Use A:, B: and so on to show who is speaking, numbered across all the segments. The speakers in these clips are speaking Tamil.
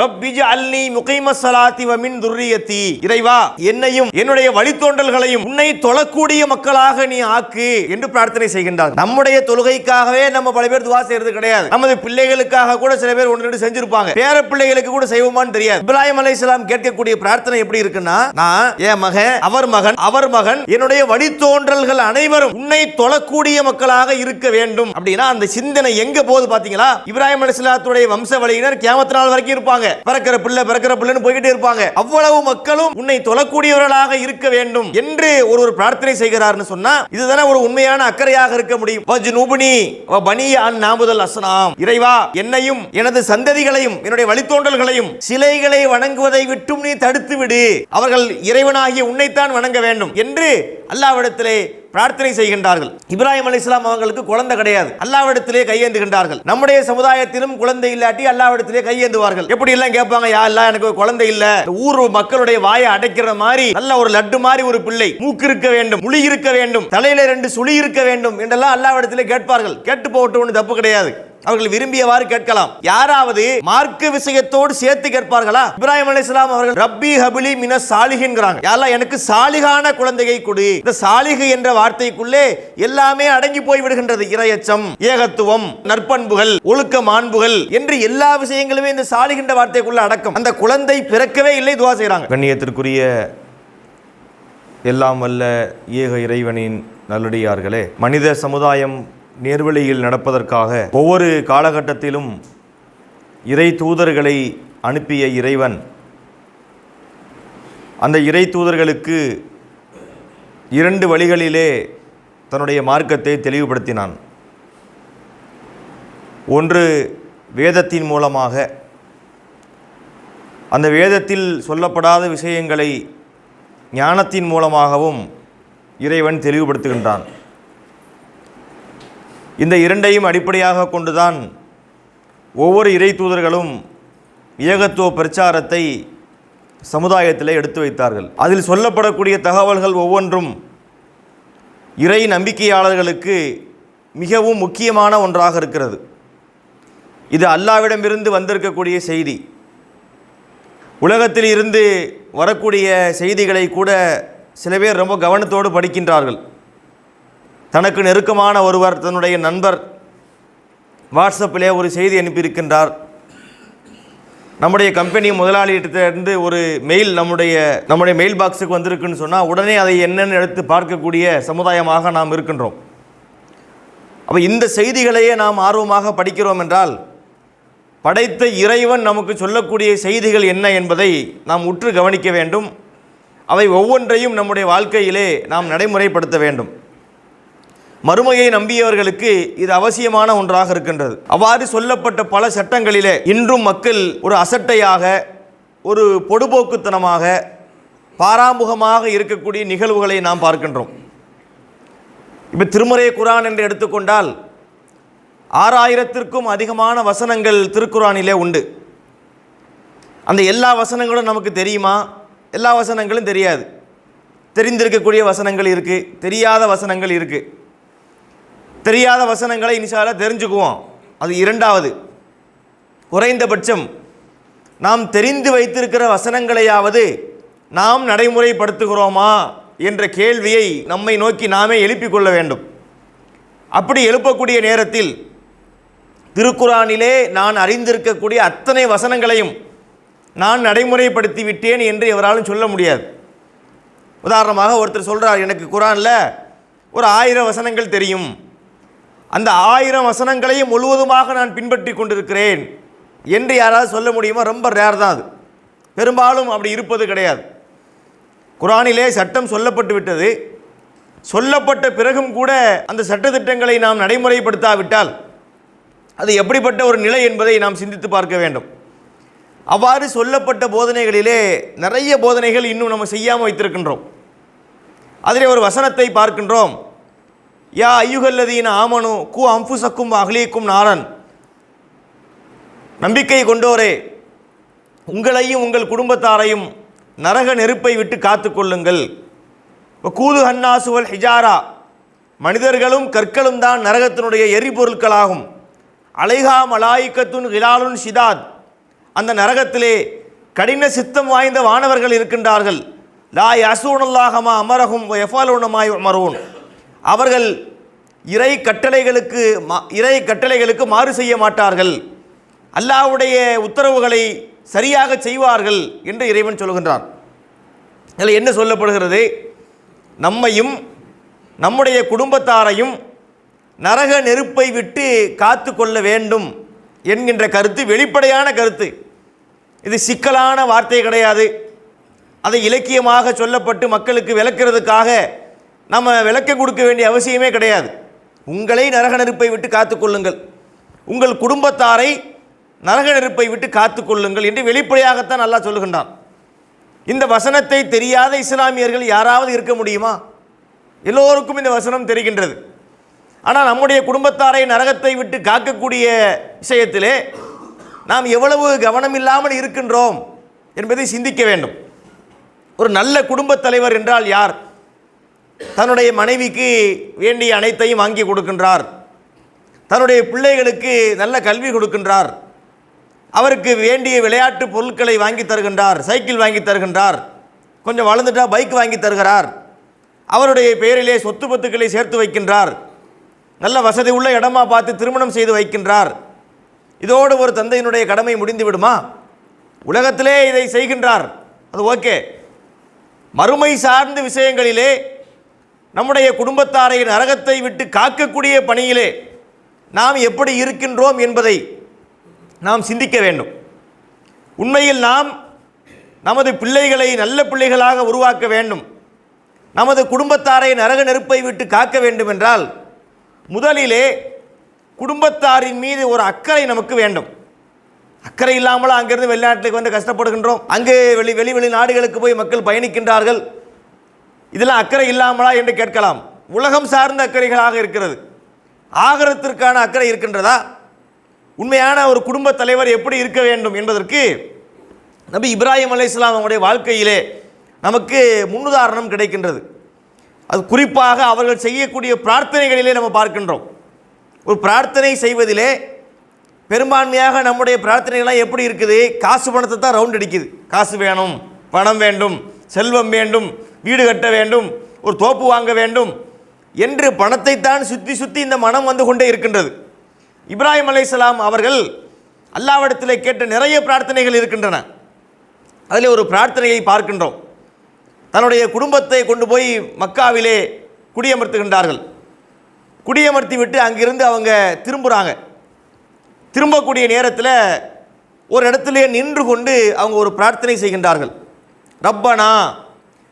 A: ரப்பிஜ் அல்லி முகைம சலாத்தி வமின் துர்ரியத்தி. இறைவா என்னையும் என்னுடைய வழித்தோன்றல்களையும் உன்னை தொழக்கூடிய மக்களாக நீ ஆக்கு என்று பிரார்த்தனை செய்கின்றார். நம்முடைய தொழுகைக்காகவே நம்ம பல பேர் துவா செய்யறது கிடையாது. நமது பிள்ளைகளுக்காக கூட சில பேர் ஒன்று ரெண்டு செஞ்சிருப்பாங்க. பேர பிள்ளைகளுக்கு கூட செய்வோமான்னு தெரியாது. இப்ராஹிம் அலைஹிஸ்ஸலாம் கேட்கக்கூடிய பிரார்த்தனை எப்படி இருக்குன்னா நான் என் மகன் அவர் மகன் அவர் மகன் என்னுடைய வழித்தோன்றல்கள் அனைவரும் உன்னை தொழக்கூடிய மக்களாக இருக்க வேண்டும். அப்படின்னா அந்த சிந்தனை எங்க போகுது பாத்தீங்களா? இப்ராஹிம் அலிஸ்லாத்துடைய வம்ச வழியினர் கேமத்தினால் நாள் வரைக்கும் இருப்பாங்க. பிறக்கிற பிள்ளை பிறக்கிற பிள்ளைன்னு போய்கிட்டே இருப்பாங்க. அவ்வளவு மக்களும் உன்னை தொழக்கூடியவர்களாக இருக்க வேண்டும் என்று ஒரு ஒரு பிரார்த்தனை செய்கிறார்னு சொன்னா இதுதானே ஒரு உண்மையான அக்கறையாக இருக்க முடியும். வஜ்னுப்னி வ பனிய அன் நாமுதல் அசனாம் இறைவா என்னையும் எனது சந்ததிகளையும் என்னுடைய வழித்தோன்றல்களையும் சிலைகளை வணங்குவதை விட்டும் நீ தடுத்து விடு அவர்கள் இறைவனாகிய உன்னைத்தான் வணங்க வேண்டும் என்று அல்லாவிடத்திலே பிரார்த்தனை செய்கின்றார்கள். இப்ராஹிம் அலிஸ்லாம் அவர்களுக்கு குழந்தை கிடையாது. அல்லாவிடத்திலே கையேந்துகின்றார்கள். நம்முடைய சமுதாயத்திலும் குழந்தை இல்லாட்டி அல்லாவிடத்திலே கையேந்துவார்கள். எப்படி எல்லாம் கேட்பாங்க யா இல்ல எனக்கு குழந்தை இல்ல. ஊர் மக்களுடைய வாயை அடைக்கிற மாதிரி நல்ல ஒரு லட்டு மாதிரி ஒரு பிள்ளை மூக்கு இருக்க வேண்டும் முழி இருக்க வேண்டும் தலையில ரெண்டு சுழி இருக்க வேண்டும் என்றெல்லாம் அல்லாவிடத்திலே கேட்பார்கள். கேட்டு போட்டு ஒன்று தப்பு கிடையாது. அவர்கள் விரும்பியவாறு கேட்கலாம். யாராவது மார்க்கு விஷயத்தோடு சேர்த்து கேட்பார்களா? இப்ராஹிம் அலைஹிஸ்ஸலாம் அவர்கள் ரப்பி ஹபிலி மின சாலிஹின்றாங்க யாரெல்லாம் எனக்கு சாலிகான குழந்தையை கொடு. இந்த சாலிகு என்ற வார்த்தைக்குள்ளே எல்லாமே அடங்கி போய் விடுகின்றது. இரையச்சம் ஏகத்துவம் நற்பண்புகள் ஒழுக்க மாண்புகள் என்று எல்லா விஷயங்களுமே இந்த சாலிகின்ற வார்த்தைக்குள்ள அடக்கம். அந்த குழந்தை பிறக்கவே இல்லை துவா செய்கிறாங்க. கண்ணியத்திற்குரிய எல்லாம் வல்ல ஏக இறைவனின் நல்லடியார்களே மனித சமுதாயம் நேர்வழியில் நடப்பதற்காக ஒவ்வொரு காலகட்டத்திலும் இறை தூதர்களை அனுப்பிய இறைவன். அந்த இறை தூதர்களுக்கு இரண்டு வழிகளிலே தன்னுடைய மார்க்கத்தை தெளிவுபடுத்தினான். ஒன்று வேதத்தின் மூலமாக. அந்த வேதத்தில் சொல்லப்படாத விஷயங்களை ஞானத்தின் மூலமாகவும் இறைவன் தெளிவுபடுத்துகின்றான். இந்த இரண்டையும் அடிப்படையாக கொண்டுதான் ஒவ்வொரு இறை தூதர்களும் ஏகத்துவ பிரச்சாரத்தை சமுதாயத்தில் எடுத்து வைத்தார்கள். அதில் சொல்லப்படக்கூடிய தகவல்கள் ஒவ்வொன்றும் இறை நம்பிக்கையாளர்களுக்கு மிகவும் முக்கியமான ஒன்றாக இருக்கிறது. இது அல்லாவிடமிருந்து வந்திருக்கக்கூடிய செய்தி. உலகத்தில் இருந்து வரக்கூடிய செய்திகளை கூட சில பேர் ரொம்ப கவனத்தோடு படிக்கின்றார்கள். தனக்கு நெருக்கமான ஒருவர் தன்னுடைய நண்பர் வாட்ஸ்அப்பிலே ஒரு செய்தி அனுப்பியிருக்கின்றார். நம்முடைய கம்பெனி முதலாளியிட்டிருந்து ஒரு மெயில் நம்முடைய நம்முடைய மெயில் பாக்ஸுக்கு வந்திருக்குன்னு சொன்னால் உடனே அதை என்னென்னு எடுத்து பார்க்கக்கூடிய சமுதாயமாக நாம் இருக்கின்றோம். அப்போ இந்த செய்திகளையே நாம் ஆர்வமாக படிக்கிறோம் என்றால் படைத்த இறைவன் நமக்கு சொல்லக்கூடிய செய்திகள் என்ன என்பதை நாம் உற்று கவனிக்க வேண்டும். அவை ஒவ்வொன்றையும் நம்முடைய வாழ்க்கையிலே நாம் நடைமுறைப்படுத்த வேண்டும். மறுமையை நம்பியவர்களுக்கு இது அவசியமான ஒன்றாக இருக்கின்றது. அவ்வாறு சொல்லப்பட்ட பல சட்டங்களிலே இன்றும் மக்கள் ஒரு அசட்டையாக ஒரு பொடுபோக்குத்தனமாக பாராமுகமாக இருக்கக்கூடிய நிகழ்வுகளை நாம் பார்க்கின்றோம். இப்போ திருமறை குரான் என்று எடுத்துக்கொண்டால் ஆறாயிரத்திற்கும் அதிகமான வசனங்கள் திருக்குறானிலே உண்டு. அந்த எல்லா வசனங்களும் நமக்கு தெரியுமா? எல்லா வசனங்களும் தெரியாது. தெரிந்திருக்கக்கூடிய வசனங்கள் இருக்குது தெரியாத வசனங்கள் இருக்குது தெரியாத வசனங்களை இனிஷால தெரிஞ்சுக்குவோம். அது இரண்டாவது. குறைந்தபட்சம் நாம் தெரிந்து வைத்திருக்கிற வசனங்களையாவது நாம் நடைமுறைப்படுத்துகிறோமா என்ற கேள்வியை நம்மை நோக்கி நாமே எழுப்பிக் கொள்ள வேண்டும். அப்படி எழுப்பக்கூடிய நேரத்தில் திருக்குறானிலே நான் அறிந்திருக்கக்கூடிய அத்தனை வசனங்களையும் நான் நடைமுறைப்படுத்தி விட்டேன் என்று எவராலும் சொல்ல முடியாது. உதாரணமாக ஒருத்தர் சொல்கிறார் எனக்கு குரானில் ஒரு ஆயிரம் வசனங்கள் தெரியும். அந்த ஆயிரம் வசனங்களையும் முழுவதுமாக நான் பின்பற்றி கொண்டிருக்கிறேன் என்று யாராவது சொல்ல முடியுமா? ரொம்ப ரேர் தான் அது. பெரும்பாலும் அப்படி இருப்பது கிடையாது. குரானிலே சட்டம் சொல்லப்பட்டு விட்டது. சொல்லப்பட்ட பிறகும் கூட அந்த சட்டத்திட்டங்களை நாம் நடைமுறைப்படுத்தாவிட்டால் அது எப்படிப்பட்ட ஒரு நிலை என்பதை நாம் சிந்தித்து பார்க்க வேண்டும். அவ்வாறு சொல்லப்பட்ட போதனைகளிலே நிறைய போதனைகள் இன்னும் நம்ம செய்யாமல் வைத்திருக்கின்றோம். அதிலே ஒரு வசனத்தை பார்க்கின்றோம். யா ஐயுகல்லதீன ஆமனு கு அம்புசக்கும் அகலீக்கும் நாரன். நம்பிக்கை கொண்டோரே உங்களையும் உங்கள் குடும்பத்தாரையும் நரக நெருப்பை விட்டு காத்துக்கொள்ளுங்கள் கூது ஹன்னாசுவல் ஹிஜாரா மனிதர்களும் கற்களும் தான் நரகத்தினுடைய எரிபொருட்களாகும். அலைஹா மலாய்க்கத்துன் ஹிலாலுன் ஷிதாத் அந்த நரகத்திலே கடின சித்தம் வாய்ந்த வானவர்கள் இருக்கின்றார்கள். லா யசூனல்லாஹமா அமரகும் எஃபாலுனமாய் அமரோன் அவர்கள் இறை கட்டளைகளுக்கு மா- இறை கட்டளைகளுக்கு மாறு செய்ய மாட்டார்கள். அல்லாவுடைய உத்தரவுகளை சரியாக செய்வார்கள் என்று இறைவன் சொல்கின்றான். இதில் என்ன சொல்லப்படுகிறது? நம்மையும் நம்முடைய குடும்பத்தாரையும் நரக நெருப்பை விட்டு காத்து கொள்ள வேண்டும் என்கின்ற கருத்து வெளிப்படையான கருத்து. இது சிக்கலான வார்த்தை கிடையாது. அதை இலக்கியமாக சொல்லப்பட்டு மக்களுக்கு விளக்குறதுக்காக நம்ம விளக்கம் கொடுக்க வேண்டிய அவசியமே கிடையாது. உங்களை நரக நெருப்பை விட்டு காத்துக்கொள்ளுங்கள் உங்கள் குடும்பத்தாரை நரக நெருப்பை விட்டு காத்துக்கொள்ளுங்கள் என்று வெளிப்படையாகத்தான் நல்லா சொல்லுகின்றான். இந்த வசனத்தை தெரியாத இஸ்லாமியர்கள் யாராவது இருக்க முடியுமா? எல்லோருக்கும் இந்த வசனம் தெரிகின்றது. ஆனால் நம்முடைய குடும்பத்தாரை நரகத்தை விட்டு காக்கக்கூடிய விஷயத்திலே நாம் எவ்வளவு கவனம் இல்லாமல் இருக்கின்றோம் என்பதை சிந்திக்க வேண்டும். ஒரு நல்ல குடும்பத் தலைவர் என்றால் யார்? தன்னுடைய மனைவிக்கு வேண்டிய அனைத்தையும் வாங்கி கொடுக்கின்றார். தன்னுடைய பிள்ளைகளுக்கு நல்ல கல்வி கொடுக்கின்றார். அவருக்கு வேண்டிய விளையாட்டு பொருட்களை வாங்கி தருகின்றார் சைக்கிள் வாங்கி தருகின்றார் கொஞ்சம் வளர்ந்துட்டா பைக் வாங்கி தருகிறார். அவருடைய பெயரிலே சொத்து பத்துக்களை சேர்த்து வைக்கின்றார். நல்ல வசதி உள்ள இடமா பார்த்து திருமணம் செய்து வைக்கின்றார். இதோடு ஒரு தந்தையினுடைய கடமை முடிந்து விடுமா? உலகத்திலே இதை செய்கின்றார். அது ஓகே. மறுமை சார்ந்த விஷயங்களிலே நம்முடைய குடும்பத்தாரை நரகத்தை விட்டு காக்கக்கூடிய பணியிலே நாம் எப்படி இருக்கின்றோம் என்பதை நாம் சிந்திக்க வேண்டும். உண்மையில் நாம் நமது பிள்ளைகளை நல்ல பிள்ளைகளாக உருவாக்க வேண்டும். நமது குடும்பத்தாரை நரக நெருப்பை விட்டு காக்க வேண்டும் என்றால் முதலிலே குடும்பத்தாரின் மீது ஒரு அக்கறை நமக்கு வேண்டும். அக்கறை இல்லாமல் அங்கிருந்து வெளிநாட்டுக்கு வந்து கஷ்டப்படுகின்றோம். அங்கே வெளி வெளி வெளி நாடுகளுக்கு போய் மக்கள் பயணிக்கின்றார்கள். இதெல்லாம் அக்கறை இல்லாமலா என்று கேட்கலாம். உலகம் சார்ந்த அக்கறைகளாக இருக்கிறது. ஆகரத்திற்கான அக்கறை இருக்கின்றதா? உண்மையான ஒரு குடும்ப தலைவர் எப்படி இருக்க வேண்டும் என்பதற்கு நபி இப்ராஹிம் அலைஹிஸ்ஸலாம் அவருடைய வாழ்க்கையிலே நமக்கு முன்னுதாரணம் கிடைக்கின்றது. அது குறிப்பாக அவர்கள் செய்யக்கூடிய பிரார்த்தனைகளிலே நம்ம பார்க்கின்றோம். ஒரு பிரார்த்தனை செய்வதிலே பெரும்பான்மையாக நம்முடைய பிரார்த்தனைகள்லாம் எப்படி இருக்குது? காசு பணத்தை தான் ரவுண்ட் அடிக்குது. காசு வேணும் பணம் வேண்டும் செல்வம் வேண்டும் வீடு கட்ட வேண்டும் ஒரு தோப்பு வாங்க வேண்டும் என்று பணத்தைத்தான் சுற்றி சுற்றி இந்த மனம் வந்து கொண்டே இருக்கின்றது. இப்ராஹிம் அலைசலாம் அவர்கள் அல்லாவிடத்தில் கேட்ட நிறைய பிரார்த்தனைகள் இருக்கின்றன. அதில் ஒரு பிரார்த்தனையை பார்க்கின்றோம். தன்னுடைய குடும்பத்தை கொண்டு போய் மக்காவிலே குடியமர்த்துகின்றார்கள். குடியமர்த்தி விட்டு அங்கிருந்து அவங்க திரும்புகிறாங்க திரும்பக்கூடிய நேரத்தில் ஒரு இடத்துல நின்று கொண்டு அவங்க ஒரு பிரார்த்தனை செய்கின்றார்கள். ரப்பனா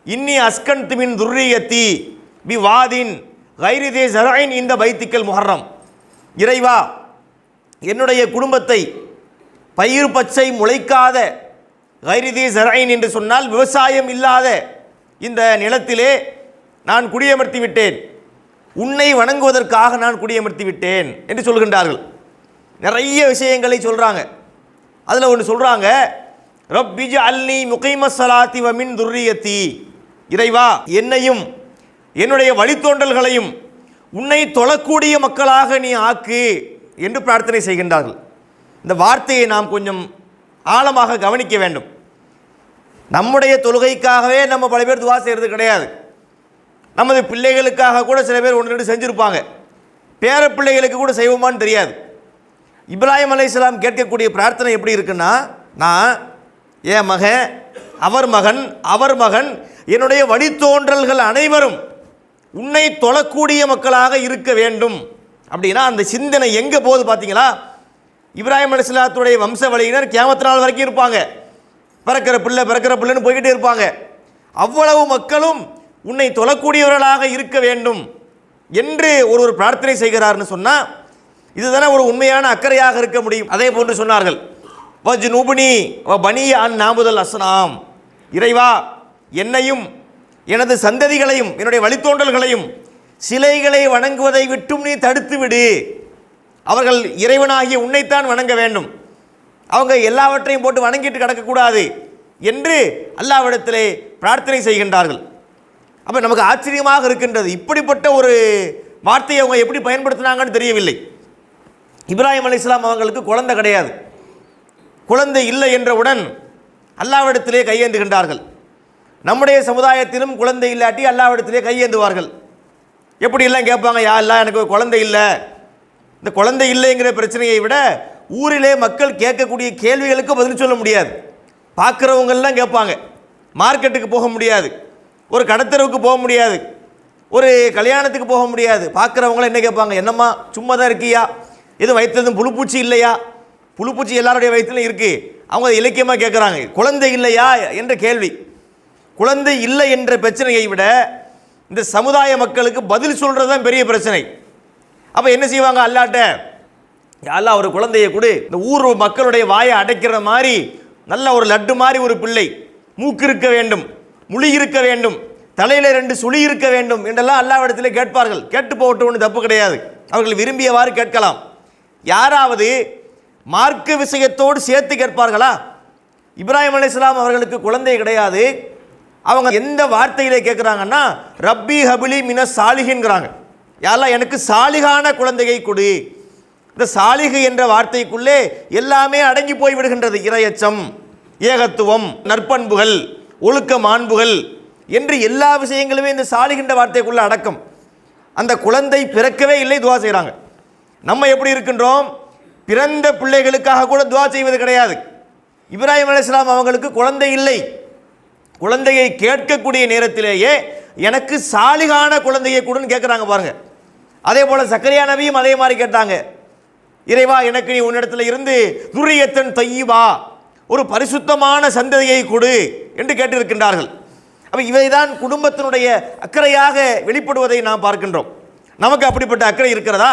A: இன்னி அஸ்கன் திமின் துர்ரியத்தி பி வாதின் கைரிதே ஜரைன் இந்த பைத்திக்கல் முஹர்ரம். இறைவா என்னுடைய குடும்பத்தை பயிர் பச்சை முளைக்காத கைரிதே ஜரைன் என்று சொன்னால் விவசாயம் இல்லாத இந்த நிலத்திலே நான் குடியமர்த்தி விட்டேன். உன்னை வணங்குவதற்காக நான் குடியமர்த்தி விட்டேன் என்று சொல்கின்றார்கள். நிறைய விஷயங்களை சொல்கிறாங்க அதில் ஒன்று சொல்கிறாங்க ரப்பிஜ அல்லி முகைம சலாத்தி வமின் துர்ரியத்தி. இறைவா என்னையும் என்னுடைய வழித்தோன்றல்களையும் உன்னை தொழக்கூடிய மக்களாக நீ ஆக்கு என்று பிரார்த்தனை செய்கின்றார்கள். இந்த வார்த்தையை நாம் கொஞ்சம் ஆழமாக கவனிக்க வேண்டும். நம்முடைய தொழுகைக்காகவே நம்ம பல பேர் துவா செய்கிறது கிடையாது. நமது பிள்ளைகளுக்காக கூட சில பேர் ஒன்று ரெண்டு செஞ்சுருப்பாங்க. பேர பிள்ளைகளுக்கு கூட செய்வோமான்னு தெரியாது. இப்ராஹிம் அலையாம் கேட்கக்கூடிய பிரார்த்தனை எப்படி இருக்குன்னா நான் என் மகன் அவர் மகன் அவர் மகன் என்னுடைய வழித்தோன்றல்கள் அனைவரும் உன்னை தொழக்கூடிய மக்களாக இருக்க வேண்டும். அப்படின்னா அந்த சிந்தனை எங்கே போகுது பார்த்தீங்களா இப்ராஹிம் அலிஸ்லாத்துடைய வம்ச வழியினர் கியாமத்து நாள் வரைக்கும் இருப்பாங்க. பிறக்கிற பிள்ளை பிறக்கிற பிள்ளைன்னு போய்கிட்டே இருப்பாங்க. அவ்வளவு மக்களும் உன்னை தொழக்கூடியவர்களாக இருக்க வேண்டும் என்று ஒரு ஒரு பிரார்த்தனை செய்கிறார்னு சொன்னால் இதுதானே ஒரு உண்மையான அக்கறையாக இருக்க முடியும். அதே போன்று சொன்னார்கள் வஜ் நுபுனி வ பனிய அன் நாமுதல் அஸ்னாம். இறைவா என்னையும் எனது சந்ததிகளையும் என்னுடைய வழித்தோன்றல்களையும் சிலைகளை வணங்குவதை விட்டும் நீ தடுத்து விடு. அவர்கள் இறைவனாகிய உன்னைத்தான் வணங்க வேண்டும். அவங்க எல்லாவற்றையும் போட்டு வணங்கிட்டு கிடக்கக்கூடாது என்று அல்லாவிடத்திலே பிரார்த்தனை செய்கின்றார்கள். அப்போ நமக்கு ஆச்சரியமாக இருக்கின்றது. இப்படிப்பட்ட ஒரு வார்த்தையை அவங்க எப்படி பயன்படுத்தினாங்கன்னு தெரியவில்லை. இப்ராஹிம் அலைஹிஸ்ஸலாம் அவங்களுக்கு குழந்தை கிடையாது. குழந்தை இல்லை என்றவுடன் அல்லாவிடத்திலே கையேந்துகின்றார்கள். நம்முடைய சமுதாயத்திலும் குழந்தை இல்லாட்டி அல்லாவிடத்திலே கையேந்துவார்கள். எப்படி எல்லாம் கேட்பாங்க யா எல்லாம் எனக்கு குழந்தை இல்லை. இந்த குழந்தை இல்லைங்கிற பிரச்சனையை விட ஊரிலே மக்கள் கேட்கக்கூடிய கேள்விகளுக்கு பதில் சொல்ல முடியாது. பார்க்குறவங்கெல்லாம் கேட்பாங்க மார்க்கெட்டுக்கு போக முடியாது. ஒரு கடத்தரவுக்கு போக முடியாது. ஒரு கல்யாணத்துக்கு போக முடியாது. பார்க்குறவங்களாம் என்ன கேட்பாங்க என்னம்மா சும்மா தான் இருக்கியா? எதுவும் வயிற்றுல புழுப்பூச்சி இல்லையா? புழுப்பூச்சி எல்லாருடைய வயிற்றுலையும் இருக்குது அவங்க அதை இலக்கியமாக கேட்குறாங்க குழந்தை இல்லையா? என்ற கேள்வி. குழந்தை இல்லை என்ற பிரச்சனையை விட இந்த சமுதாய மக்களுக்கு பதில் சொல்கிறது தான் பெரிய பிரச்சனை. அப்போ என்ன செய்வாங்க அல்லாட்ட? அல்லா ஒரு குழந்தையை கொடு. இந்த ஊர் மக்களுடைய வாயை அடைக்கிற மாதிரி நல்ல ஒரு லட்டு மாதிரி ஒரு பிள்ளை. மூக்கு இருக்க வேண்டும். முழி இருக்க வேண்டும். தலையில் ரெண்டு சுழி இருக்க வேண்டும். என்றெல்லாம் அல்லாவிடத்தில் கேட்பார்கள். கேட்டு போகட்டும் ஒன்று தப்பு கிடையாது. அவர்கள் விரும்பியவாறு கேட்கலாம். யாராவது மார்க்க விஷயத்தோடு சேர்த்து கேட்பார்களா? இப்ராஹிம் அலைஹிஸ்ஸலாம் அவர்களுக்கு குழந்தை கிடையாது. அவங்க எந்த வார்த்தையிலே கேட்குறாங்கன்னா ரப்பி ஹபிலி மின சாலிகின்கிறாங்க யாரெல்லாம் எனக்கு சாலிகான குழந்தையை கொடு. இந்த சாலிகு என்ற வார்த்தைக்குள்ளே எல்லாமே அடங்கி போய் விடுகின்றது. இரையச்சம் ஏகத்துவம் நற்பண்புகள் ஒழுக்க மாண்புகள் என்று எல்லா விஷயங்களுமே இந்த சாலிகின்ற வார்த்தைக்குள்ளே அடக்கம். அந்த குழந்தை பிறக்கவே இல்லை துவா செய்கிறாங்க நம்ம எப்படி இருக்கின்றோம்? பிறந்த பிள்ளைகளுக்காக கூட துவா செய்வது கிடையாது. இப்ராஹிம் அலிஸ்லாம் அவங்களுக்கு குழந்தை இல்லை. குழந்தையை கேட்கக்கூடிய நேரத்திலேயே எனக்கு சாலிகான குழந்தையை கொடுன்னு கேட்குறாங்க பாருங்கள் அதே போல் சக்கரியா நபியும் அதே மாதிரி கேட்டாங்க. இறைவா எனக்கு நீ உன்னிடத்தில் இருந்து துரியத்தன் தையீவா ஒரு பரிசுத்தமான சந்ததியை கொடு என்று கேட்டிருக்கின்றார்கள். அப்போ இவைதான் குடும்பத்தினுடைய அக்கறையாக வெளிப்படுவதை நாம் பார்க்கின்றோம். நமக்கு அப்படிப்பட்ட அக்கறை இருக்கிறதா?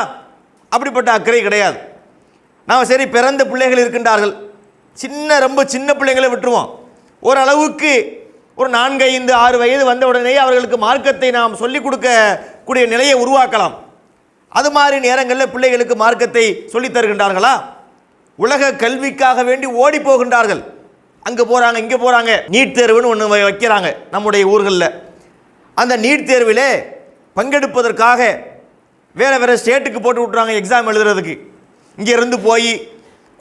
A: அப்படிப்பட்ட அக்கறை கிடையாது. நாம் சரி பிறந்த பிள்ளைகள் இருக்கின்றார்கள். சின்ன ரொம்ப சின்ன பிள்ளைங்களை விட்டுருவோம். ஓரளவுக்கு ஒரு நான்கு ஐந்து ஆறு வயது வந்த உடனே அவர்களுக்கு மார்க்கத்தை நாம் சொல்லிக் கொடுக்கக்கூடிய நிலையை உருவாக்கலாம். அது மாதிரி நேரங்களில் பிள்ளைகளுக்கு மார்க்கத்தை சொல்லித் தருகின்றார்களா? உலக கல்விக்காக வேண்டி ஓடி போகின்றார்கள். அங்கே போகிறாங்க இங்கே போகிறாங்க நீட் தேர்வுன்னு ஒன்று வைக்கிறாங்க நம்முடைய ஊர்களில். அந்த நீட் தேர்விலே பங்கெடுப்பதற்காக வேறு வேறு ஸ்டேட்டுக்கு போட்டு விட்றாங்க எக்ஸாம் எழுதுறதுக்கு. இங்கே இருந்து போய்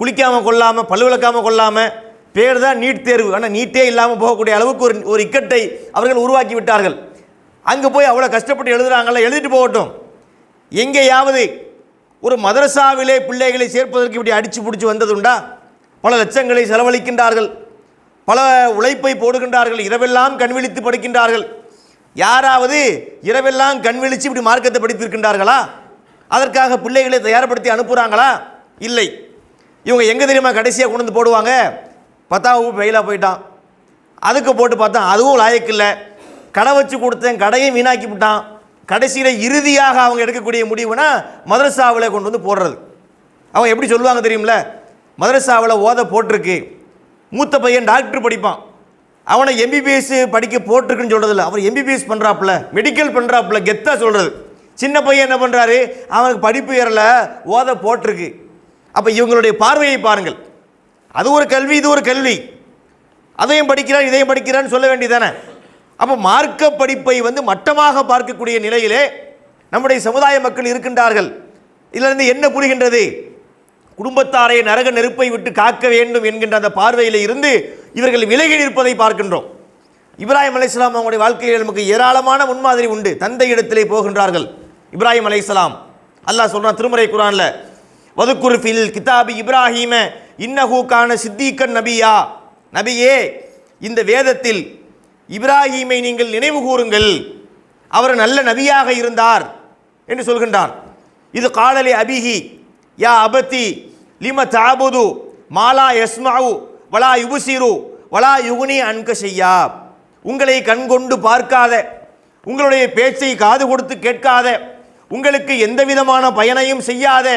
A: குளிக்காமல் கொள்ளாமல் பல்லுவிளக்காமல் கொள்ளாமல் பேர் தான் நீட் தேர்வு. ஆனால் நீட்டே இல்லாமல் போகக்கூடிய அளவுக்கு ஒரு ஒரு இக்கட்டை அவர்கள் உருவாக்கி விட்டார்கள். அங்கே போய் அவ்வளோ கஷ்டப்பட்டு எழுதுகிறாங்களா எழுதிட்டு போகட்டும். எங்கேயாவது ஒரு மதரசாவிலே பிள்ளைகளை சேர்ப்பதற்கு இப்படி அடித்து பிடிச்சி வந்ததுண்டா? பல லட்சங்களை செலவழிக்கின்றார்கள். பல உழைப்பை போடுகின்றார்கள். இரவெல்லாம் கண்விழித்து படிக்கின்றார்கள். யாராவது இரவெல்லாம் கண்விழித்து இப்படி மார்க்கத்தை படித்திருக்கின்றார்களா? அதற்காக பிள்ளைகளை தயார்படுத்தி அனுப்புகிறாங்களா இல்லை. இவங்க எங்கே தெரியுமா கடைசியாக கொண்டு வந்து போடுவாங்க? பத்தாம் வகுப்பு ஃபெயிலாக போயிட்டான். அதுக்கு போட்டு பார்த்தா அதுவும் லாயக்கில்லை கடை வச்சு கொடுத்தேன் கடையும் வீணாக்கி விட்டான். கடைசியில் இறுதியாக அவங்க எடுக்கக்கூடிய முடிவுனா மதரசாவில் கொண்டு வந்து போடுறது. அவங்க எப்படி சொல்லுவாங்க தெரியுமில்ல மதரசாவில் ஓத போட்டிருக்கு. மூத்த பையன் டாக்டர் படிப்பான். அவனை எம்பிபிஎஸ் படிக்க போட்டிருக்குன்னு சொல்கிறதில்ல அவர் எம்பிபிஎஸ் பண்ணுறாப்புல மெடிக்கல் பண்ணுறாப்புல கெத்தாக சொல்கிறது சின்ன பையன் என்ன பண்ணுறாரு அவனுக்கு படிப்பு ஏறல ஓத போட்டிருக்கு. அப்போ இவங்களுடைய பார்வையை பாருங்கள். அது ஒரு கல்வி இது ஒரு கல்வி. அதையும் படிக்கிறான் இதையும் படிக்கிறான்னு சொல்ல வேண்டியதானே அப்போ மார்க்க படிப்பை வந்து மட்டமாக பார்க்கக்கூடிய நிலையிலே நம்முடைய சமுதாய மக்கள் இருக்கின்றார்கள். இதிலிருந்து என்ன புரிகின்றது? குடும்பத்தாரை நரக நெருப்பை விட்டு காக்க வேண்டும் என்கின்ற அந்த பார்வையில் இருந்து இவர்கள் விலகி நிற்பதை பார்க்கின்றோம். இப்ராஹிம் இஸ்லாம் அவங்களுடைய வாழ்க்கையில் நமக்கு ஏராளமான முன்மாதிரி உண்டு. தந்தை இடத்திலே போகின்றார்கள். இப்ராஹிம் அலைஹிஸ்ஸலாம். அல்லாஹ் சொல்கிறான் திருமறை குரானில் வதுக்குர் ஃபில் கிதாபி இப்ராஹீம இன்னஹூக்கான சித்திகன் நபியா. நபியே இந்த வேதத்தில் இப்ராஹீமை நீங்கள் நினைவு கூறுங்கள். அவர் நல்ல நபியாக இருந்தார் என்று சொல்கின்றான் இது காதலி அபிஹி யா அபத்தி லிம தாபுது மாலா யஸ்மாவு வலா யுபுசிரு வலா யுகுனி அன்க செய்யா உங்களை கண்கொண்டு பார்க்காத உங்களுடைய பேச்சை காது கொடுத்து கேட்காத உங்களுக்கு எந்த விதமான பயனையும் செய்யாத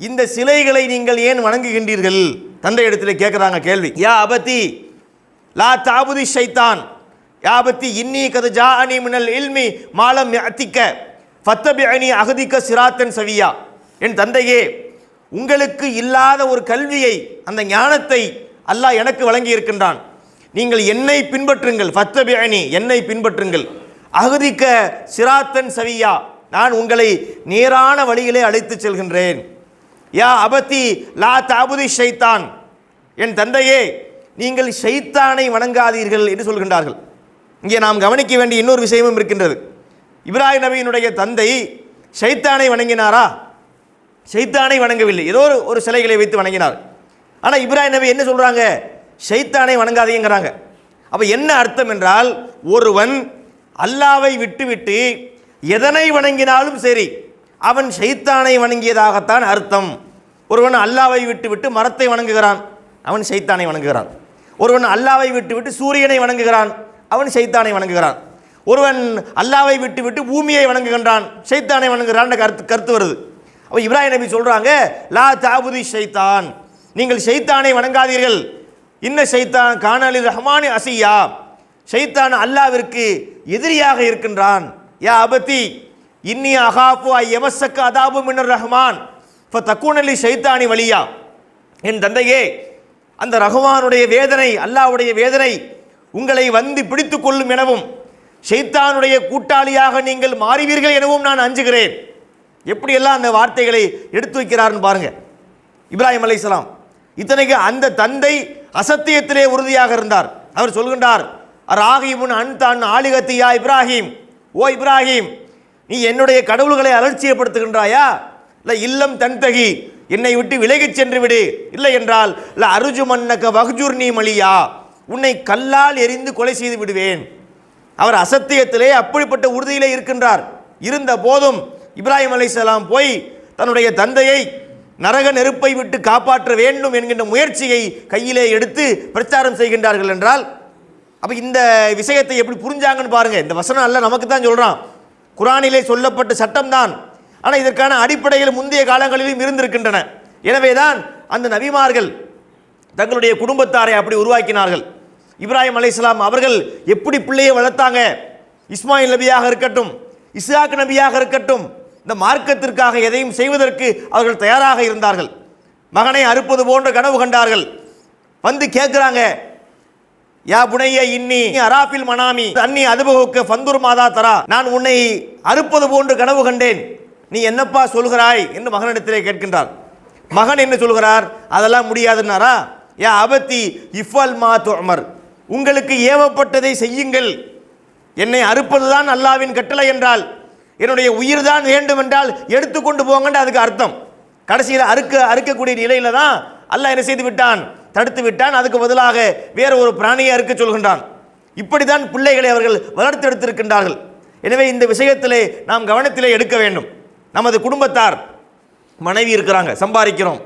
A: இந்த சிலைகளை நீங்கள் ஏன் வணங்குகின்றீர்கள்? தந்தை இடத்துல கேட்குறாங்க கேள்வி. யா அபத்தி லா தாபுதி ஷைத்தான். யாபத்தி இன்னி கது ஜா அனி மினல் இல்மி மாலம் அத்திக்க ஃபத்தபி அணி அகதிக்க சிராத்தன் சவியா. என் தந்தையே உங்களுக்கு இல்லாத ஒரு கல்வியை அந்த ஞானத்தை அல்லாஹ் எனக்கு வழங்கி இருக்கின்றான் நீங்கள் என்னை பின்பற்றுங்கள். ஃபத்தபி அணி என்னை பின்பற்றுங்கள். அகதிக்க சிராத்தன் சவியா. நான் உங்களை நேரான வழியிலே அழைத்துச் செல்கின்றேன். யா அபத்தி லா தாபுதி ஷைத்தான். என் தந்தையே நீங்கள் ஷைத்தானை வணங்காதீர்கள் என்று சொல்கின்றார்கள். இங்கே நாம் கவனிக்க வேண்டிய இன்னொரு விஷயமும் இருக்கின்றது. இப்ராஹிம் நபியினுடைய தந்தை ஷைத்தானை வணங்கினாரா? ஷைத்தானை வணங்கவில்லை. ஏதோ ஒரு ஒரு சிலைகளை வைத்து வணங்கினார். ஆனால் இப்ராஹிம் நபி என்ன சொல்கிறாங்க ஷைத்தானை வணங்காதீங்கிறாங்க. அப்போ என்ன அர்த்தம் என்றால் ஒருவன் அல்லாவை விட்டுவிட்டு எதனை வணங்கினாலும் சரி அவன் ஷைத்தானை வணங்கியதாகத்தான் அர்த்தம். ஒருவன் அல்லாவை விட்டுவிட்டு மரத்தை வணங்குகிறான் அவன் ஷைத்தானை வணங்குகிறான். ஒருவன் அல்லாவை விட்டுவிட்டு சூரியனை வணங்குகிறான் அவன் ஷைத்தானை வணங்குகிறான். ஒருவன் அல்லாவை விட்டுவிட்டு பூமியை வணங்குகின்றான் ஷைத்தானை வணங்குகிறான் கருத்து கருத்து வருது. அப்போ இப்ராஹிம் நபி சொல்கிறாங்க லா தாபுதி சைத்தான் நீங்கள் ஷைத்தானை வணங்காதீர்கள். இன்ன ஷைத்தான் காணலி ரஹ்மானி அசியா. சைத்தான் அல்லாவிற்கு எதிரியாக இருக்கின்றான். யா அபத்தி இன்னி அகாஃபு ஐ எவசக்கு அதாபு மின்னர் ரஹ்மான் இப்போ தக்கூனலி ஷைத்தானி வழியா என் தந்தையே அந்த ரஹ்மானுடைய வேதனை அல்லாவுடைய வேதனை உங்களை வந்து பிடித்து கொள்ளும் எனவும் ஷைத்தானுடைய கூட்டாளியாக நீங்கள் மாறுவீர்கள் எனவும் நான் அஞ்சுகிறேன் எப்படியெல்லாம் அந்த வார்த்தைகளை எடுத்து வைக்கிறார்னு பாருங்க இப்ராஹிம் அலைஹிஸ்ஸலாம் இத்தனைக்கு அந்த தந்தை அசத்தியத்திலே உறுதியாக இருந்தார் அவர் சொல்கின்றார் ராகிமுன் அன்தான் ஆலிகத்தியா இப்ராஹிம் ஓ இப்ராஹிம் நீ என்னுடைய கடவுள்களை அலட்சியப்படுத்துகின்றாயா? இல்லை இல்லம் தன்தகி என்னை விட்டு விலகிச் சென்று விடு. இல்லை என்றால் இல்லை அருஜு மன்னக்க வஹ்ஜூர் நீ மலியா உன்னை கல்லால் எரிந்து கொலை செய்து விடுவேன். அவர் அசத்தியத்திலே அப்படிப்பட்ட உறுதியிலே இருக்கின்றார். இருந்த போதும் இப்ராஹிம் அலைஹிஸ்ஸலாம் போய் தன்னுடைய தந்தையை நரக நெருப்பை விட்டு காப்பாற்ற வேண்டும் என்கின்ற முயற்சியை கையிலே எடுத்து பிரச்சாரம் செய்கின்றார்கள் என்றால் அப்போ இந்த விஷயத்தை எப்படி புரிஞ்சாங்கன்னு பாருங்கள் இந்த வசனம் அல்ல நமக்கு தான் சொல்கிறான் குரானிலே சொல்லப்பட்ட சட்டம்தான். ஆனால் இதற்கான அடிப்படையில் முந்தைய காலங்களிலும் இருந்திருக்கின்றன. எனவே தான் அந்த நபிமார்கள் தங்களுடைய குடும்பத்தாரை அப்படி உருவாக்கினார்கள். இப்ராஹிம் அலைஹிஸ்ஸலாம் அவர்கள் எப்படி பிள்ளையை வளர்த்தாங்க? இஸ்மாயில் நபியாக இருக்கட்டும் இஸ்ஹாக் நபியாக இருக்கட்டும் இந்த மார்க்கத்திற்காக எதையும் செய்வதற்கு அவர்கள் தயாராக இருந்தார்கள். மகனை அறுப்பது போன்ற கனவு கண்டார்கள். வந்து கேட்குறாங்க யா புனைய இன்னி அராபில் மனாமி அன்னி அதுபகுக்கு பந்தூர் மாதா தரா நான் உன்னை அறுப்பது போன்று கனவு கண்டேன். நீ என்னப்பா சொல்கிறாய்? என்று மகனிடத்திலே கேட்கின்றார் மகன் என்ன சொல்கிறார்? அதெல்லாம் முடியாதுன்னாரா? யா அபத்தி இஃபால் மா தோமர் உங்களுக்கு ஏவப்பட்டதை செய்யுங்கள். என்னை அறுப்பதுதான் அல்லாவின் கட்டளை என்றால் என்னுடைய உயிர் தான் வேண்டும் என்றால் எடுத்துக்கொண்டு போங்கன்ற அதுக்கு அர்த்தம். கடைசியில் அறுக்க அறுக்கக்கூடிய நிலையில தான் அல்லாஹ் என்ன செய்து விட்டான்? தடுத்து விட்டான். அதுக்கு பதிலாக வேறு ஒரு பிராணியை அறுக்க சொல்கின்றான். இப்படித்தான் பிள்ளைகளை அவர்கள் வளர்த்தெடுத்திருக்கின்றார்கள் எனவே இந்த விஷயத்திலே நாம் கவனத்திலே எடுக்க வேண்டும். நமது குடும்பத்தார் மனைவி இருக்கிறாங்க சம்பாதிக்கிறோம்.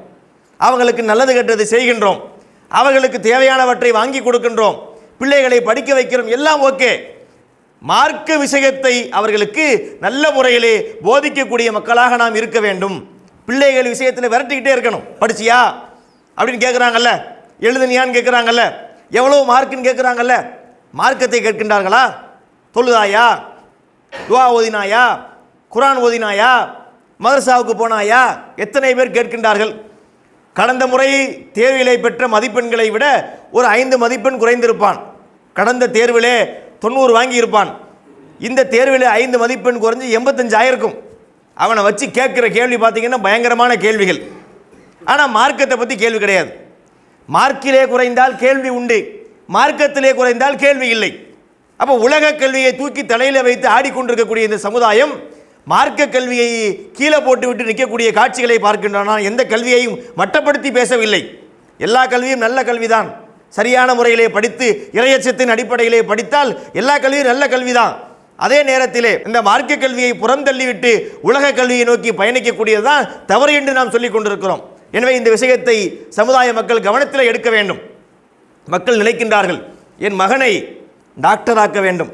A: அவங்களுக்கு நல்லது கெட்டது செய்கின்றோம். அவர்களுக்கு தேவையானவற்றை வாங்கி கொடுக்கின்றோம். பிள்ளைகளை படிக்க வைக்கிறோம். எல்லாம் ஓகே. மார்க்க விஷயத்தை அவர்களுக்கு நல்ல முறையிலே போதிக்கக்கூடிய மக்களாக நாம் இருக்க வேண்டும். பிள்ளைகள் விஷயத்தில் விரட்டிக்கிட்டே இருக்கணும். படிச்சியா? அப்படின்னு கேட்குறாங்கல்ல எழுதுனியான்னு கேட்குறாங்கல்ல எவ்வளோ மார்க்குன்னு கேட்குறாங்கல்ல மார்க்கத்தை கேட்கின்றார்களா? தொழுதாயா? துவா ஓதினாயா? குரான் ஓதினாயா? மதரசாவுக்கு போனாயா? எத்தனை பேர் கேட்கின்றார்கள்? கடந்த முறை தேர்விலே பெற்ற மதிப்பெண்களை விட ஒரு ஐந்து மதிப்பெண் குறைந்திருப்பான். கடந்த தேர்விலே தொண்ணூறு வாங்கியிருப்பான். இந்த தேர்வில் ஐந்து மதிப்பெண் குறைஞ்சி எண்பத்தஞ்சு ஆயிருக்கும் அவனை வச்சு கேட்குற கேள்வி பார்த்தீங்கன்னா பயங்கரமான கேள்விகள். ஆனால் மார்க்கத்தை பற்றி கேள்வி கிடையாது. மார்க்கிலே குறைந்தால் கேள்வி உண்டு. மார்க்கத்திலே குறைந்தால் கேள்வி இல்லை. அப்போ உலக கல்வியை தூக்கி தலையில் வைத்து ஆடிக்கொண்டிருக்கக்கூடிய இந்த சமுதாயம் மார்க்க கல்வியை கீழே போட்டு விட்டு நிற்கக்கூடிய காட்சிகளை பார்க்கின்றன. எந்த கல்வியையும் மட்டப்படுத்தி பேசவில்லை. எல்லா கல்வியும் நல்ல கல்விதான். சரியான முறையிலே படித்து இறையச்சத்தின் அடிப்படையிலே படித்தால் எல்லா கல்வியும் நல்ல கல்விதான். அதே நேரத்திலே இந்த மார்க்க கல்வியை புறந்தள்ளிவிட்டு உலக கல்வியை நோக்கி பயணிக்கக்கூடியதுதான் தவறு என்று நாம் சொல்லிக் கொண்டிருக்கிறோம். எனவே இந்த விஷயத்தை சமுதாய மக்கள் கவனத்தில் எடுக்க வேண்டும். மக்கள் நினைக்கின்றார்கள் என் மகனை டாக்டராக்க வேண்டும்.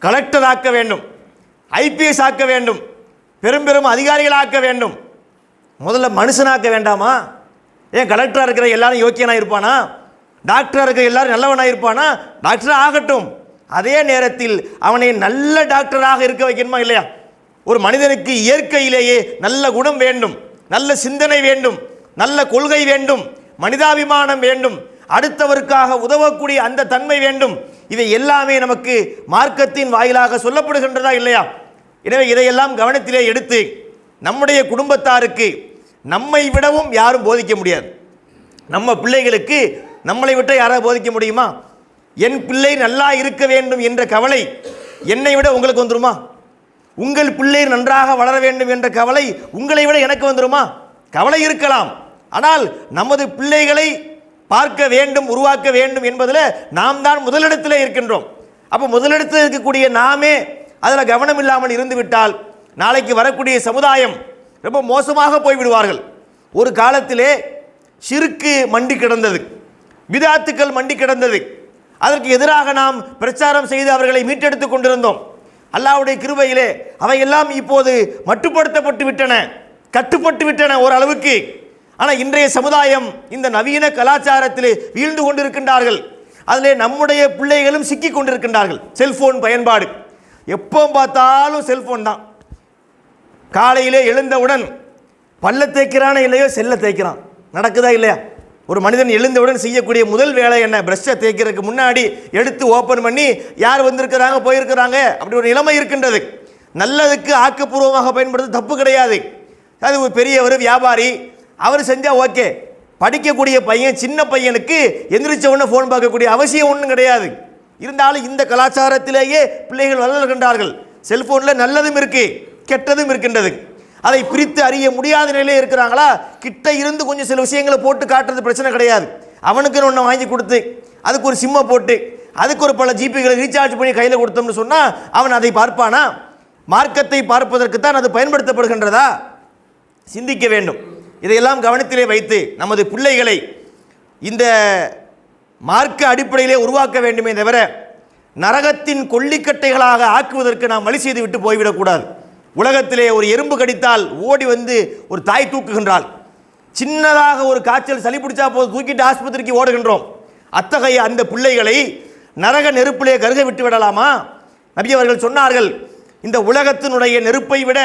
A: கலெக்டராக்க வேண்டும். ஐபிஎஸ் ஆக்க வேண்டும். பெரும் பெரும் அதிகாரிகளாக்க வேண்டும். முதல்ல மனுஷனாக்க வேண்டாமா? ஏன் கலெக்டராக இருக்கிற எல்லாரும் யோக்கியனாக இருப்பானா? டாக்டராக இருக்கிற எல்லாரும் நல்லவனாக இருப்பானா? டாக்டராக ஆகட்டும். அதே நேரத்தில் அவனை நல்ல டாக்டராக இருக்க வைக்கணுமா இல்லையா? ஒரு மனிதனுக்கு இயற்கையிலேயே நல்ல குணம் வேண்டும். நல்ல சிந்தனை வேண்டும். நல்ல கொள்கை வேண்டும் மனிதாபிமானம் வேண்டும் அடுத்தவருக்காக உதவக்கூடிய அந்த தன்மை வேண்டும். இவை எல்லாமே நமக்கு மார்க்கத்தின் வாயிலாக சொல்லப்படுகின்றதா இல்லையா? எனவே இதையெல்லாம் கவனத்திலே எடுத்து நம்முடைய குடும்பத்தாருக்கு நம்மை விடவும் யாரும் போதிக்க முடியாது. நம்ம பிள்ளைகளுக்கு நம்மளை விட்டு யாராவது போதிக்க முடியுமா? என் பிள்ளை நல்லா இருக்க வேண்டும் என்ற கவலை என்னை விட உங்களுக்கு வந்துருமா? உங்கள் பிள்ளை நன்றாக வளர வேண்டும் என்ற கவலை உங்களை விட எனக்கு வந்துருமா? கவலை இருக்கலாம். ஆனால் நமது பிள்ளைகளை பார்க்க வேண்டும் உருவாக்க வேண்டும் என்பதில் நாம் தான் முதலிடத்தில் இருக்கின்றோம். அப்போ முதலிடத்தில் இருக்கக்கூடிய நாமே அதில் கவனம் இல்லாமல் இருந்துவிட்டால் நாளைக்கு வரக்கூடிய சமுதாயம் ரொம்ப மோசமாக போய்விடுவார்கள் ஒரு காலத்திலே சிறுக்கு மண்டி கிடந்தது விதாத்துக்கள் மண்டி கிடந்தது. அதற்கு எதிராக நாம் பிரச்சாரம் செய்து அவர்களை மீட்டெடுத்துக் கொண்டிருந்தோம். அல்லாஹ்வுடைய கிருபையிலே அவையெல்லாம் இப்போது மட்டுப்படுத்தப்பட்டு விட்டன கட்டுப்பட்டு விட்டன ஓரளவுக்கு. ஆனால் இன்றைய சமுதாயம் இந்த நவீன கலாச்சாரத்திலே வீழ்ந்து கொண்டிருக்கின்றார்கள். அதிலே நம்முடைய பிள்ளைகளும் சிக்கி கொண்டிருக்கின்றார்கள். செல்போன் பயன்பாடு. எப்போ பார்த்தாலும் செல்போன் தான். காலையிலே எழுந்தவுடன் பல்ல தேய்க்கிறானே இல்லையோ செல்லை தேய்க்கிறான். நடக்குதா இல்லையா? ஒரு மனிதன் எழுந்தவுடன் செய்யக்கூடிய முதல் வேலை என்ன? பிரஷ்ஷை தேய்க்கிறதுக்கு முன்னாடி எடுத்து ஓப்பன் பண்ணி யார் வந்திருக்கிறாங்க போயிருக்கிறாங்க? அப்படி ஒரு நிலைமை இருக்கின்றது. நல்லதுக்கு ஆக்கப்பூர்வமாக பயன்படுத்த தப்பு கிடையாது. அது ஒரு பெரிய ஒரு வியாபாரி அவர் செஞ்சால் ஓகே. படிக்கக்கூடிய பையன் சின்ன பையனுக்கு எந்திரிச்ச உடனே ஃபோன் பார்க்கக்கூடிய அவசியம் ஒன்றும் கிடையாது. இருந்தாலும் இந்த கலாச்சாரத்திலேயே பிள்ளைகள் வளர்கின்றார்கள் செல்ஃபோனில் நல்லதும் இருக்குது கெட்டதும் இருக்கின்றது. அதை பிரித்து அறிய முடியாத நிலையில் இருக்கிறாங்களா? கிட்ட இருந்து கொஞ்சம் சில விஷயங்களை போட்டு காட்டுறது பிரச்சனை கிடையாது. அவனுக்குன்னு ஒன்று வாங்கி கொடுத்து அதுக்கு ஒரு சிம்மை போட்டு அதுக்கு ஒரு பல ஜிபிகளை ரீசார்ஜ் பண்ணி கையில் கொடுத்தோம்னு சொன்னால் அவன் அதை பார்ப்பானா? மார்க்கத்தை பார்ப்பதற்கு தான் அது பயன்படுத்தப்படுகின்றதா? சிந்திக்க வேண்டும். இதையெல்லாம் கவனத்திலே வைத்து நமது பிள்ளைகளை இந்த மார்க்க அடிப்படையிலே உருவாக்க வேண்டுமே தவிர நரகத்தின் கொல்லிக்கட்டைகளாக ஆக்குவதற்கு நாம் வழி செய்து விட்டு போய்விடக்கூடாது உலகத்திலே ஒரு எறும்பு கடித்தால் ஓடி வந்து ஒரு தாய் தூக்குகின்றாள். சின்னதாக ஒரு காய்ச்சல் சளி பிடிச்சா போது தூக்கிட்டு ஆஸ்பத்திரிக்கு ஓடுகின்றோம். அத்தகைய அந்த பிள்ளைகளை நரக நெருப்பிலே கருக விட்டு விடலாமா? நபி அவர்கள் சொன்னார்கள் இந்த உலகத்தினுடைய நெருப்பை விட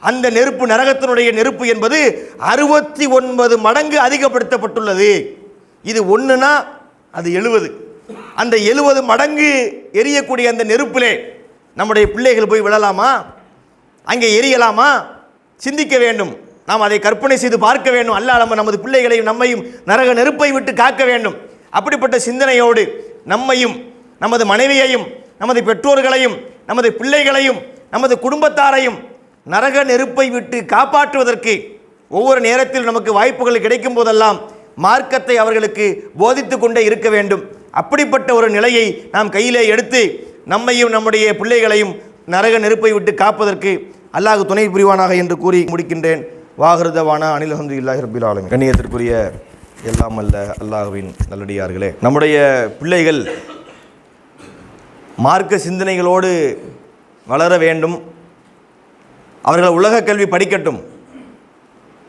A: அந்த நெருப்பு நரகத்தினுடைய நெருப்பு என்பது அறுபத்தி ஒன்பது மடங்கு அதிகப்படுத்தப்பட்டுள்ளது. இது ஒன்றுனா அது எழுபது அந்த எழுபது மடங்கு எரியக்கூடிய அந்த நெருப்பிலே நம்முடைய பிள்ளைகள் போய் விழலாமா? அங்கே எரியலாமா? சிந்திக்க வேண்டும். நாம் அதை கற்பனை செய்து பார்க்க வேண்டும். அல்ல நம்ம நமது பிள்ளைகளையும் நம்மையும் நரக நெருப்பை விட்டு காக்க வேண்டும். அப்படிப்பட்ட சிந்தனையோடு நம்மையும் நமது மனைவியையும் நமது பெற்றோர்களையும் நமது பிள்ளைகளையும் நமது குடும்பத்தாரையும் நரக நெருப்பை விட்டு காப்பாற்றுவதற்கு ஒவ்வொரு நேரத்தில் நமக்கு வாய்ப்புகள் கிடைக்கும் போதெல்லாம் மார்க்கத்தை அவர்களுக்கு போதித்து கொண்டே இருக்க வேண்டும். அப்படிப்பட்ட ஒரு நிலையை நாம் கையிலே எடுத்து நம்மையும் நம்முடைய பிள்ளைகளையும் நரக நெருப்பை விட்டு காப்பதற்கு அல்லாஹ் துணை புரிவானாக என்று கூறி முடிக்கின்றேன். வாகிருதவானா அனில் அஹமது இல்லாஹி ரபில் ஆலமி கண்ணியத்திற்குரிய எல்லாம் அல்ல அல்லாஹுவின் நல்லடியார்களே. நம்முடைய பிள்ளைகள் மார்க்க சிந்தனைகளோடு வளர வேண்டும். அவர்கள் உலக கல்வி படிக்கட்டும்.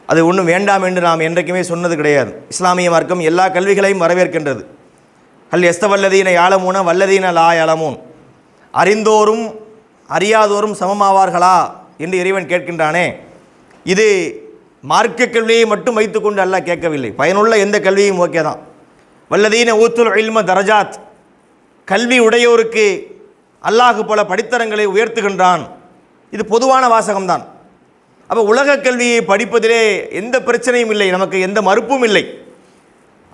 A: அது ஒன்றும் வேண்டாம் என்று நாம் என்றைக்குமே சொன்னது கிடையாது. இஸ்லாமிய மார்க்கம் எல்லா கல்விகளையும் வரவேற்கின்றது. அல் எஸ்தவல்லதீன யாழமூன வல்லதீன லா யாழமூன். அறிந்தோரும் அறியாதோரும் சமமாவார்களா என்று இறைவன் கேட்கின்றானே. இது மார்க்க கல்வியை மட்டும் வைத்துக்கொண்டு அல்லாஹ் கேட்கவில்லை. பயனுள்ள எந்த கல்வியும் ஓகே தான். வல்லதீன ஊத்துல் இல்ம தரஜாத். கல்வி உடையோருக்கு அல்லாஹ் பல படித்தரங்களை உயர்த்துகின்றான். இது பொதுவான வாசகம்தான். அப்போ உலக கல்வியை படிப்பதிலே எந்த பிரச்சனையும் இல்லை நமக்கு எந்த மறுப்பும் இல்லை.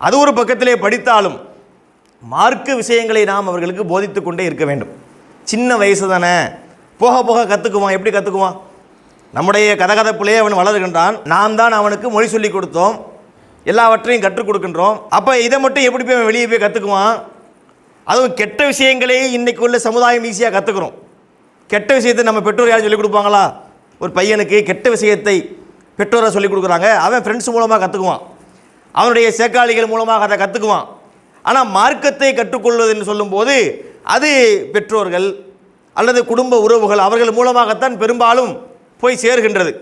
A: அது ஒரு பக்கத்திலே படித்தாலும் மார்க்க விஷயங்களை நாம் அவர்களுக்கு போதித்து கொண்டே இருக்க வேண்டும். சின்ன வயசு தானே. போக போக கற்றுக்குவான் எப்படி கற்றுக்குவான் நம்முடைய கதகதப்பிலே அவன் வளர்கின்றான். நாம் தான் அவனுக்கு மொழி சொல்லி கொடுத்தோம். எல்லாவற்றையும் கற்றுக் கொடுக்கின்றோம். அப்போ இதை மட்டும் எப்படி போய் அவன் வெளியே போய் கற்றுக்குவான் அதுவும் கெட்ட விஷயங்களே இன்றைக்கு உள்ள சமுதாயம் ஈஸியாக கற்றுக்குறோம் கெட்ட விஷயத்தை நம்ம பெற்றோர் யாரும் சொல்லிக் கொடுப்பாங்களா? ஒரு பையனுக்கு கெட்ட விஷயத்தை பெற்றோரை சொல்லிக் கொடுக்குறாங்க. அவன் ஃப்ரெண்ட்ஸ் மூலமாக கற்றுக்குவான் அவனுடைய சேக்காளிகள் மூலமாக அதை கற்றுக்குவான் ஆனால் மார்க்கத்தை கற்றுக்கொள்வதுன்னு சொல்லும்போது அது பெற்றோர்கள் அல்லது குடும்ப உறவுகள் அவர்கள் மூலமாகத்தான் பெரும்பாலும் போய் சேர்கின்றது.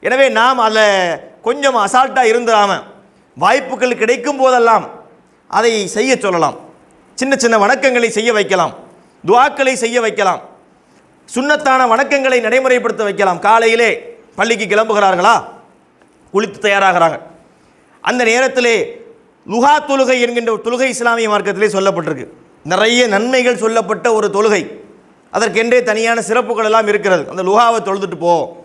A: எனவே நாம் அதில் கொஞ்சம் அசால்ட்டாக இருந்துடாமல் வாய்ப்புகள் கிடைக்கும் போதெல்லாம் அதை செய்ய சொல்லலாம். சின்ன சின்ன வணக்கங்களை செய்ய வைக்கலாம். துவாக்களை செய்ய வைக்கலாம். சுண்ணத்தான வணக்கங்களை நடைமுறைப்படுத்த வைக்கலாம். காலையிலே பள்ளிக்கு கிளம்புகிறார்களா? குளித்து தயாராகிறாங்க. அந்த நேரத்திலே லுகா தொழுகை என்கின்ற தொழுகை இஸ்லாமிய மார்க்கத்திலே சொல்லப்பட்டிருக்கு. நிறைய நன்மைகள் சொல்லப்பட்ட ஒரு தொழுகை. அதற்கென்றே தனியான சிறப்புகள் எல்லாம் இருக்கிறது. அந்த லுகாவை தொழுதுட்டு போ.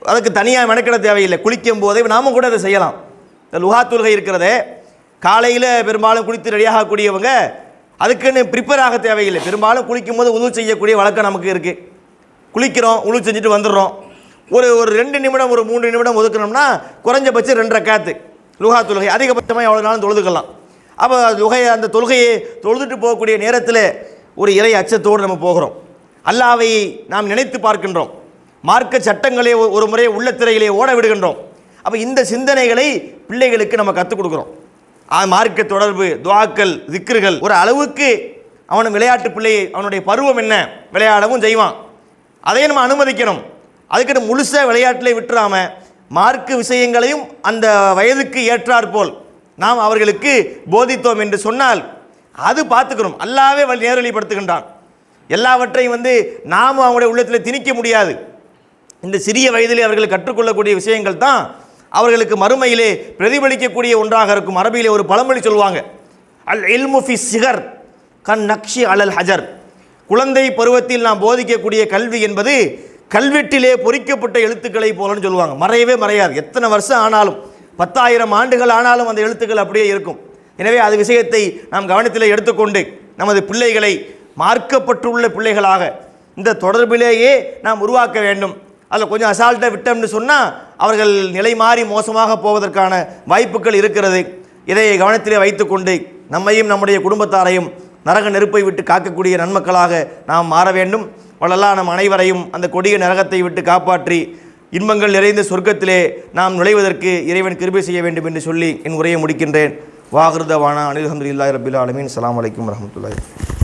A: அதுக்கு தனியாக மெனக்கிட தேவையில்லை. குளிக்கும் போதே நாமும் கூட அதை செய்யலாம். இந்த லுகா தொழுகை இருக்கிறதே. காலையில் பெரும்பாலும் குளித்து ரெடியாகக்கூடியவங்க அதுக்குன்னு ப்ரிப்பேர் ஆக தேவையில்லை. பெரும்பாலும் குளிக்கும் போது உதவு செய்யக்கூடிய வழக்கம் நமக்கு இருக்குது குளிக்கிறோம் உழு செஞ்சுட்டு வந்துடுறோம். ஒரு ஒரு ரெண்டு நிமிடம் ஒரு மூன்று நிமிடம் ஒதுக்கணும்னா குறைஞ்சபட்சம் ரெண்டரை காத்து. லுகா தொழுகை. அதிகபட்சமாக எவ்வளோ நாளும் தொழுதுக்கலாம். அப்போ தொகையை அந்த தொழுகையை தொழுதுட்டு போகக்கூடிய நேரத்தில் ஒரு இறை அச்சத்தோடு நம்ம போகிறோம். அல்லாவை நாம் நினைத்து பார்க்கின்றோம். மார்க்க சட்டங்களை ஒரு முறை உள்ள திரையிலே ஓட விடுகின்றோம். அப்போ இந்த சிந்தனைகளை பிள்ளைகளுக்கு நம்ம கற்றுக் கொடுக்குறோம். மார்க்க தொடர்பு துவாக்கள் திக்ருகள் ஒரு அளவுக்கு அவன் விளையாட்டு பிள்ளை அவனுடைய பருவம் என்ன விளையாடவும் செய்வான். அதையும் நம்ம அனுமதிக்கணும். அதுக்கிட்ட முழுசாக விளையாட்டிலே விட்டுறாம மார்க்கு விஷயங்களையும் அந்த வயதுக்கு ஏற்றாற்போல் நாம் அவர்களுக்கு போதித்தோம் என்று சொன்னால் அது பார்த்துக்கணும். அல்லாவே வழி எல்லாவற்றையும் வந்து நாம் அவங்களுடைய உள்ளத்தில் திணிக்க முடியாது. இந்த சிறிய வயதிலே அவர்கள் கற்றுக்கொள்ளக்கூடிய விஷயங்கள் தான் அவர்களுக்கு மறுமையிலே பிரதிபலிக்கக்கூடிய ஒன்றாக இருக்கும். அரபியிலே ஒரு பழமொழி சொல்லுவாங்க. அல் இல்முஃபி சிகர் கண் நக்ஷி அலல் ஹஜர். குழந்தை பருவத்தில் நாம் போதிக்கக்கூடிய கல்வி என்பது கல்வெட்டிலே பொறிக்கப்பட்ட எழுத்துக்களை போலன்னு சொல்லுவாங்க. மறையவே மறையாது. எத்தனை வருஷம் ஆனாலும் பத்தாயிரம் ஆண்டுகள் ஆனாலும் அந்த எழுத்துக்கள் அப்படியே இருக்கும். எனவே அது விஷயத்தை நாம் கவனத்தில் எடுத்துக்கொண்டு நமது பிள்ளைகளை மார்க்கப்பட்டுள்ள பிள்ளைகளாக இந்த தொடர்பிலேயே நாம் உருவாக்க வேண்டும். அதில் கொஞ்சம் அசால்ட்டாக விட்டோம்னு சொன்னால் அவர்கள் நிலை மாறி மோசமாக போவதற்கான வாய்ப்புகள் இருக்கிறது. இதை கவனத்திலே வைத்துக்கொண்டு நம்மையும் நம்முடைய குடும்பத்தாரையும் நரக நெருப்பை விட்டு காக்கக்கூடிய நன்மக்களாக நாம் மாற வேண்டும். வளலாம் நம் அனைவரையும் அந்த கொடிய நரகத்தை விட்டு காப்பாற்றி இன்பங்கள் நிறைந்த சொர்க்கத்திலே நாம் நுழைவதற்கு இறைவன் கிருபை செய்ய வேண்டும் என்று சொல்லி என் உரையை முடிக்கின்றேன். வாகிருதவானா அனில் அஹமதுல்லாஹி ரபில் ஆலமின். அலாம் வலைக்கம் வரஹ்மத்துல்லாஹி